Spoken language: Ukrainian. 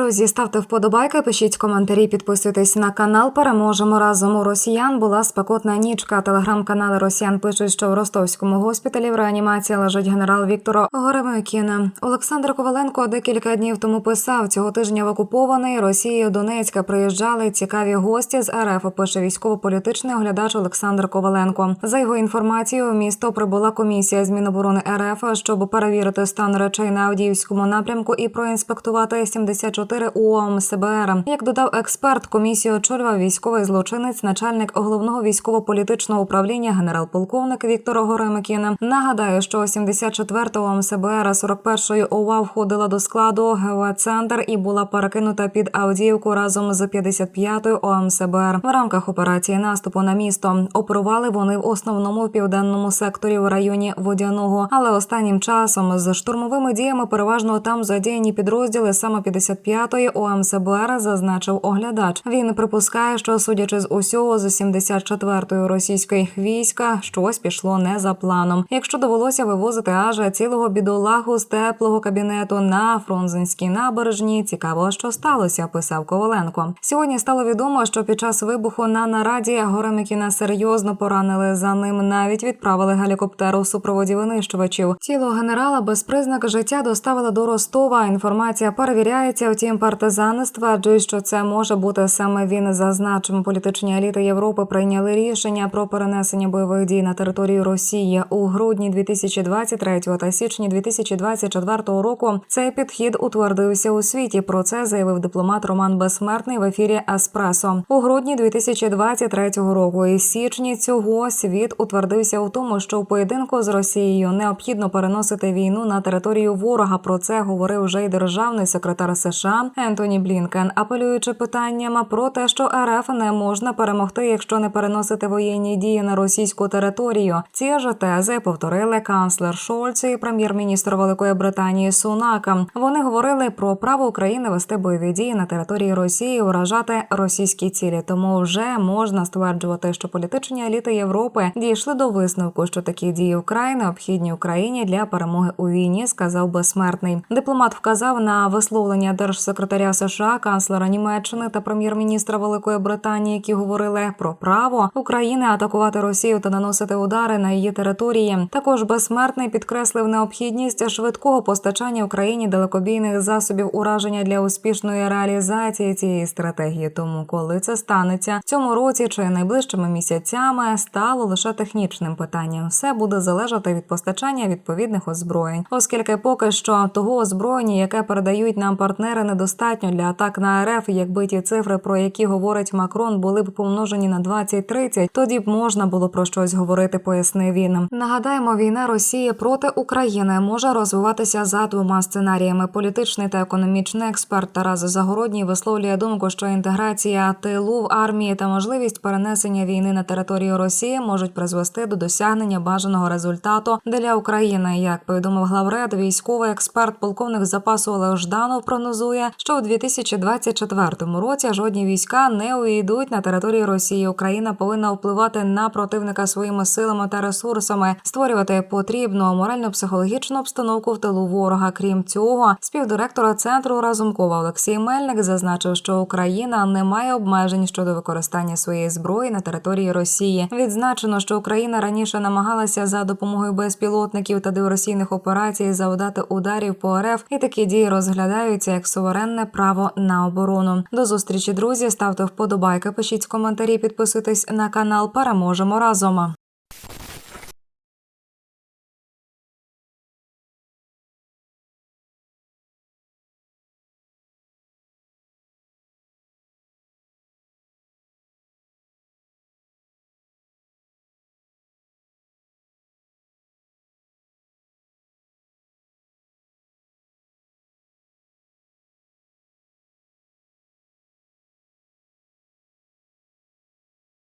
Друзі, ставте вподобайки, пишіть коментарі, підписуйтесь на канал. Переможемо разом у росіян. Була спекотна нічка. Телеграм-канали Росіян пишуть, що в ростовському госпіталі в реанімації лежить генерал Віктора Горемикіна. Олександр Коваленко декілька днів тому писав цього тижня в окупований Росією Донецька приїжджали цікаві гості з РФ. Пише військово-політичний оглядач Олександр Коваленко. За його інформацією, в місто прибула комісія з Міноборони РФ, щоб перевірити стан речей на Авдіївському напрямку і проінспектувати 74 4 УАМ СБР. Як додав експерт, комісію очолював військовий злочинець, начальник головного військово-політичного управління генерал-полковник Віктор Горемикін. Нагадаю, що 74-го УАМ СБР 41-ї ОВА входила до складу ГВ «Центр» і була перекинута під Авдіївку разом з 55-ю ОМ СБР. В рамках операції наступу на місто оперували вони в основному в південному секторі в районі водяного, але останнім часом з штурмовими діями переважно там задіяні підрозділи саме 55 10-ї ОМСБР зазначив оглядач. Він припускає, що судячи з усього з 74-ї російської війська щось пішло не за планом. Якщо довелося вивозити аж цілого бідолаху з теплого кабінету на фронзенській набережні, цікаво, що сталося, писав Коваленко. Сьогодні стало відомо, що під час вибуху на нараді Горемикіна серйозно поранили. За ним навіть відправили гелікоптер у супроводі винищувачів. Тіло генерала без признак життя доставили до Ростова. Інформація перевіряється. Втім, партизани стверджують, що це може бути саме він. Зазначимо, політичні еліти Європи прийняли рішення про перенесення бойових дій на територію Росії у грудні 2023 та січні 2024 року. Цей підхід утвердився у світі. Про це заявив дипломат Роман Безсмертний в ефірі Еспресо у грудні 2023 року. І січні цього світ утвердився у тому, що в поєдинку з Росією необхідно переносити війну на територію ворога. Про це говорив вже й державний секретар США Ентоні Блінкен, апелюючи питанням про те, що РФ не можна перемогти, якщо не переносити воєнні дії на російську територію. Ці ж тези повторили канцлер Шольц і прем'єр-міністр Великої Британії Сунака. Вони говорили про право України вести бойові дії на території Росії, вражати російські цілі. Тому вже можна стверджувати, що політичні еліти Європи дійшли до висновку, що такі дії вкрай необхідні Україні для перемоги у війні, сказав безсмертний. Дипломат вказав на висловлення держсекретаря США, канцлера Німеччини та прем'єр-міністра Великої Британії, які говорили про право України атакувати Росію та наносити удари на її території. Також безсмертний підкреслив необхідність швидкого постачання Україні далекобійних засобів ураження для успішної реалізації цієї стратегії. Тому, коли це станеться в цьому році чи найближчими місяцями, стало лише технічним питанням. Все буде залежати від постачання відповідних озброєнь, оскільки поки що того озброєння, яке передають нам партнери, недостатньо для атак на РФ. Якби ті цифри, про які говорить Макрон, були б помножені на 20-30, тоді б можна було про щось говорити. Пояснив він. Нагадаємо, війна Росії проти України може розвиватися за двома сценаріями. Політичний та економічний експерт Тарас Загородній висловлює думку, що інтеграція тилу в армії та можливість перенесення війни на територію Росії можуть призвести до досягнення бажаного результату для України. Як повідомив главред, військовий експерт, полковник запасу Олег Жданов прогнозує, що у 2024 році жодні війська не увійдуть на територію Росії. Україна повинна впливати на противника своїми силами та ресурсами, створювати потрібну морально-психологічну обстановку в тилу ворога. Крім цього, співдиректора центру Разумкова Олексій Мельник зазначив, що Україна не має обмежень щодо використання своєї зброї на території Росії. Відзначено, що Україна раніше намагалася за допомогою безпілотників та диверсійних операцій завдати ударів по РФ, і такі дії розглядаються як суверенне право на оборону. До зустрічі, друзі. Ставте вподобайки, пишіть коментарі, підписуйтесь на канал. Переможемо разом.